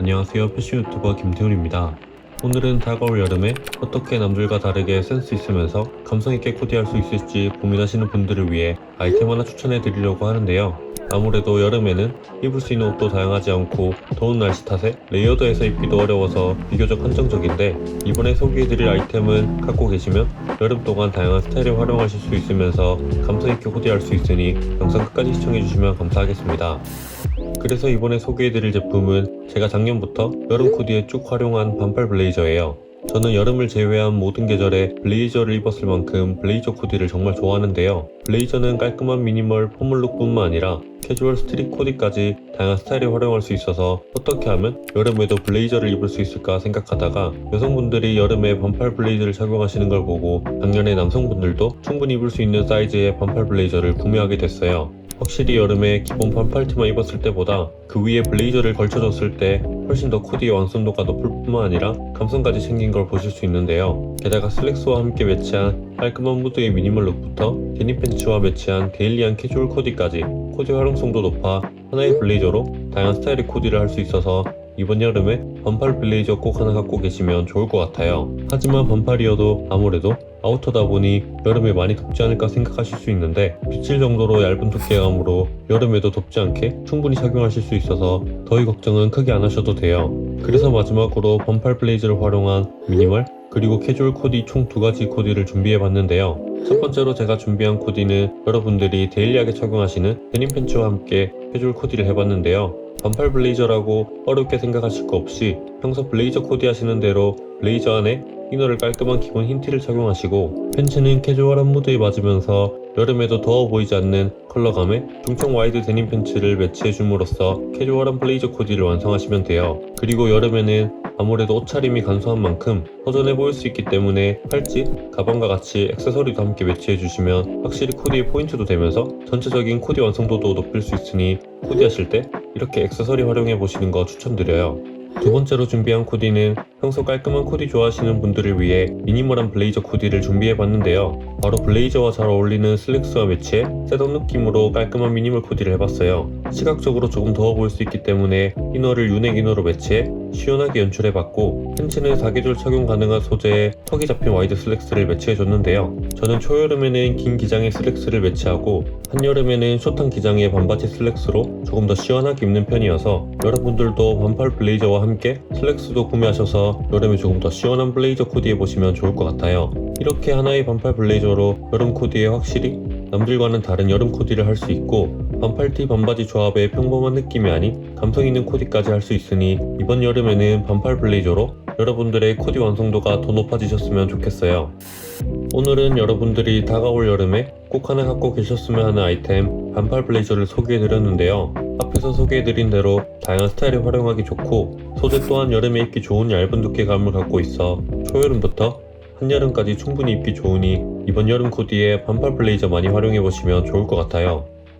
안녕하세요. 패션 유튜버 김태훈입니다. 오늘은 다가올 여름에 어떻게 남들과 다르게 센스 있으면서 감성 있게 코디할 수 있을지 고민하시는 분들을 위해 아이템 하나 추천해 드리려고 하는데요. 아무래도 여름에는 입을 수 있는 옷도 다양하지 않고 더운 날씨 탓에 레이어드해서 입기도 어려워서 비교적 한정적인데 이번에 소개해드릴 아이템은 갖고 계시면 여름 동안 다양한 스타일을 활용하실 수 있으면서 감성 있게 코디할 수 있으니 영상 끝까지 시청해주시면 감사하겠습니다 그래서 이번에 소개해드릴 제품은 제가 작년부터 여름 코디에 쭉 활용한 반팔 블레이저예요. 저는 여름을 제외한 모든 계절에 블레이저를 입었을 만큼 블레이저 코디를 정말 좋아하는데요. 블레이저는 깔끔한 미니멀 포멀룩뿐만 아니라 캐주얼 스트릿 코디까지 다양한 스타일에 활용할 수 있어서 어떻게 하면 여름에도 블레이저를 입을 수 있을까 생각하다가 여성분들이 여름에 반팔 블레이저를 착용하시는 걸 보고 작년에 남성분들도 충분히 입을 수 있는 사이즈의 반팔 블레이저를 구매하게 됐어요. 확실히 여름에 기본 반팔티만 입었을 때보다 그 위에 블레이저를 걸쳐줬을 때 훨씬 더 코디의 완성도가 높을 뿐만 아니라 감성까지 생긴 걸 보실 수 있는데요. 게다가 슬랙스와 함께 매치한 깔끔한 무드의 미니멀 룩부터 데님 팬츠와 매치한 데일리한 캐주얼 코디까지 코디 활용성도 높아 하나의 블레이저로 다양한 스타일의 코디를 할 수 있어서 이번 여름에 반팔 블레이저 꼭 하나 갖고 계시면 좋을 것 같아요. 하지만 반팔이어도 아무래도 아우터다 보니 여름에 많이 덥지 않을까 생각하실 수 있는데 비칠 정도로 얇은 두께감으로 여름에도 덥지 않게 충분히 착용하실 수 있어서 더위 걱정은 크게 안 하셔도 돼요. 그래서 마지막으로 반팔 블레이저를 활용한 미니멀 그리고 캐주얼 코디 총 두 가지 코디를 준비해 봤는데요. 첫 번째로 제가 준비한 코디는 여러분들이 데일리하게 착용하시는 데님 팬츠와 함께 캐주얼 코디를 해봤는데요. 반팔 블레이저라고 어렵게 생각하실 거 없이 평소 블레이저 코디 하시는 대로 블레이저 안에 이너를 깔끔한 기본 흰티를 착용하시고 팬츠는 캐주얼한 무드에 맞으면서 여름에도 더워 보이지 않는 컬러감의 중청 와이드 데님 팬츠를 매치해 줌으로써 캐주얼한 블레이저 코디를 완성하시면 돼요. 그리고 여름에는 아무래도 옷차림이 간소한 만큼 허전해 보일 수 있기 때문에 팔찌, 가방과 같이 액세서리도 함께 매치해 주시면 확실히 코디의 포인트도 되면서 전체적인 코디 완성도도 높일 수 있으니 코디하실 때 이렇게 액세서리 활용해 보시는 거 추천드려요. 두 번째로 준비한 코디는 평소 깔끔한 코디 좋아하시는 분들을 위해 미니멀한 블레이저 코디를 준비해 봤는데요. 바로 블레이저와 잘 어울리는 슬랙스와 매치해 셋업 느낌으로 깔끔한 미니멀 코디를 해봤어요. 시각적으로 조금 더워 보일 수 있기 때문에 이너를 유넥 이너로 매치해 시원하게 연출해봤고 팬츠는 사계절 착용 가능한 소재의 턱이 잡힌 와이드 슬랙스를 매치해줬는데요. 저는 초여름에는 긴 기장의 슬랙스를 매치하고 한여름에는 숏한 기장의 반바지 슬랙스로 조금 더 시원하게 입는 편이어서 여러분들도 반팔 블레이저와 함께 슬랙스도 구매하셔서 여름에 조금 더 시원한 블레이저 코디 해 보시면 좋을 것 같아요. 이렇게 하나의 반팔 블레이저로 여름 코디에 확실히 남들과는 다른 여름 코디를 할 수 있고 반팔티 반바지 조합의 평범한 느낌이 아닌 감성 있는 코디까지 할 수 있으니 이번 여름에는 반팔 블레이저로 여러분들의 코디 완성도가 더 높아지셨으면 좋겠어요. 오늘은 여러분들이 다가올 여름에 꼭 하나 갖고 계셨으면 하는 아이템 반팔 블레이저를 소개해드렸는데요. 앞에서 소개해드린 대로 다양한 스타일에 활용하기 좋고 소재 또한 여름에 입기 좋은 얇은 두께감을 갖고 있어 초여름부터 한여름까지 충분히 입기 좋으니 이번 여름 코디에 반팔 블레이저 많이 활용해보시면 좋을 것 같아요.